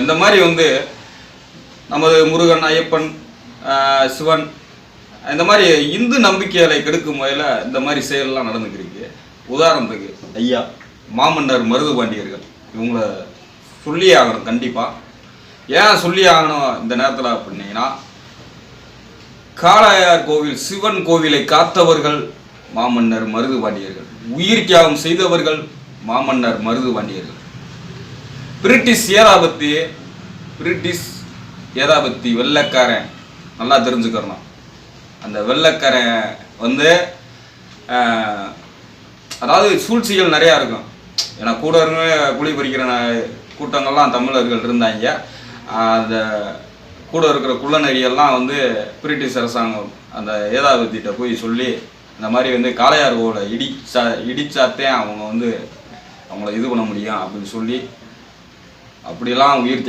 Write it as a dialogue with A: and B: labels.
A: இந்த மாதிரி வந்து நமது முருகன் ஐயப்பன் சிவன் இந்த மாதிரி இந்து நம்பிக்கைகளை கெடுக்கும் வகையில் இந்த மாதிரி செயலெலாம் நடந்துக்கிறீங்க உதாரணத்துக்கு ஐயா மாமன்னர் மருது பாண்டியர்கள் இவங்கள சொல்லி ஆகணும் கண்டிப்பாக ஏன் சொல்லி ஆகணும் இந்த நேரத்தில் அப்படின்னீங்கன்னா காளையார் கோவில் சிவன் கோவிலை காத்தவர்கள் மாமன்னர் மருது பாண்டியர்கள் உயிர் தியாகம் செய்தவர்கள் மாமன்னர் மருது பாண்டியர்கள். பிரிட்டிஷ் ஏதாபத்தி பிரிட்டிஷ் ஏதாபத்தி வெள்ளைக்காரன் நல்லா தெரிஞ்சுக்கிறணும் அந்த வெள்ளக்காரன் வந்து அதாவது சூழ்ச்சிகள் நிறையா இருக்கும். ஏன்னா கூட இருங்க குழி பறிக்கிற கூட்டங்கள்லாம் தமிழர்கள் இருந்தாங்க. அந்த கூட இருக்கிற குள்ளநெறியெல்லாம் வந்து பிரிட்டிஷ் அரசாங்கம் அந்த ஏதாபத்திட்ட போய் சொல்லி இந்த மாதிரி வந்து காளையார் கோவிலை இடிச்சா இடிச்சாத்தே அவங்க வந்து அவங்கள இது பண்ண முடியும் அப்படின்னு சொல்லி அப்படியெல்லாம் உயிர்